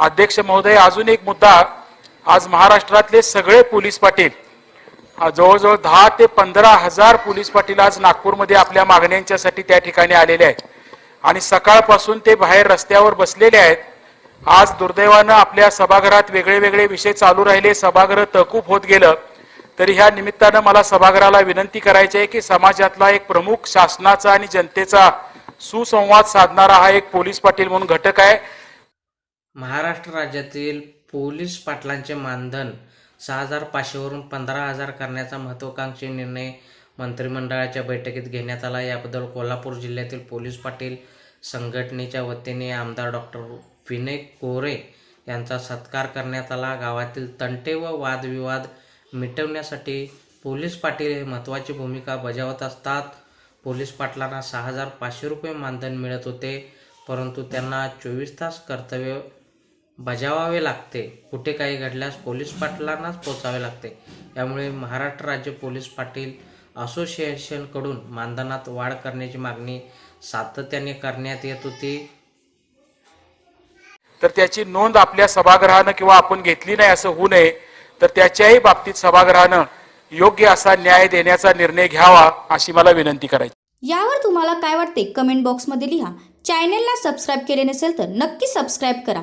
अध्यक्ष महोदय अजून एक मुद्दा. आज महाराष्ट्रातले सगळे पोलीस पाटील जवळजवळ दहा ते पंधरा हजार पोलीस पाटील आज नागपूरमध्ये आपल्या मागण्यांच्यासाठी त्या ठिकाणी आलेले आहेत. आणि सकाळपासून ते बाहेर रस्त्यावर बसलेले आहेत. आज दुर्दैवानं आपल्या सभागृहात वेगळे वेगळे विषय चालू राहिले. सभागृह तहकूब होत गेलं. तरी ह्या निमित्तानं मला सभागृहाला विनंती करायची आहे की समाजातला एक प्रमुख शासनाचा आणि जनतेचा सुसंवाद साधणारा हा एक पोलीस पाटील म्हणून घटक आहे. महाराष्ट्र राज्यातील पोलीस पाटलांचे मानधन सहा हजार पाचशेवरून पंधरा हजार करण्याचा महत्त्वाकांक्षी निर्णय मंत्रिमंडळाच्या बैठकीत घेण्यात आला. याबद्दल कोल्हापूर जिल्ह्यातील पोलीस पाटील संघटनेच्या वतीने आमदार डॉक्टर विनय कोरे यांचा सत्कार करण्यात आला. गावातील तंटे व वादविवाद मिटवण्यासाठी पोलीस पाटील हे महत्त्वाची भूमिका बजावत असतात. पोलीस पाटलांना सहा हजार पाचशे रुपये मानधन मिळत होते परंतु त्यांना चोवीस तास कर्तव्य बजावावे लागते. कुठे काही घडल्यास पोलीस पाटलांनाच पोचावे लागते. यामुळे महाराष्ट्र राज्य पोलीस पाटील असोसिएशनकडून मानधनात वाढ करण्याची मागणी सातत्याने करण्यात येत होती. तर त्याची नोंद आपल्या सभागृहानं किंवा आपण घेतली नाही असं होऊ नये तर त्याच्याही बाबतीत सभागृहानं योग्य असा न्याय देण्याचा निर्णय घ्यावा अशी मला विनंती करायची. यावर तुम्हाला काय वाटते? कमेंट बॉक्समध्ये लिहा. चॅनेलला सबस्क्राईब केले नसेल तर नक्की सबस्क्राईब करा.